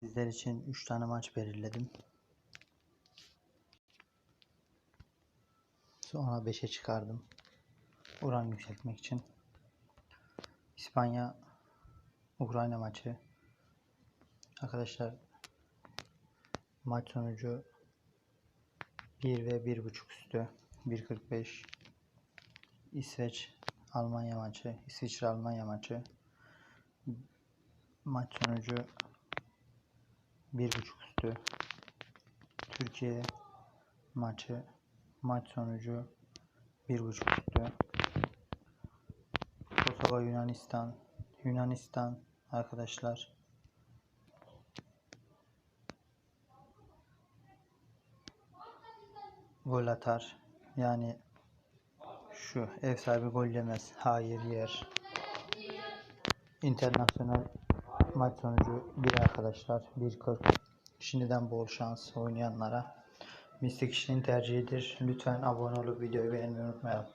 Sizler için 3 tane maç belirledim. Sonra 5'e çıkardım. Oran yükseltmek için. İspanya Ukrayna maçı. Arkadaşlar maç sonucu 1 ve 1.5 üstü 1.45 İsveç Almanya maçı İsviçre Almanya maçı maç sonucu 1.5 üstü Türkiye maçı maç sonucu 1.5 üstü Kosova Yunanistan Yunanistan arkadaşlar gol atar. Yani şu ev sahibi gol yemez. Hayır yer. Internasyonel maç sonucu 1 arkadaşlar. 1.40. Şimdiden bol şans oynayanlara. Mistik kişinin tercihidir. Lütfen abone olup videoyu beğenmeyi unutmayalım.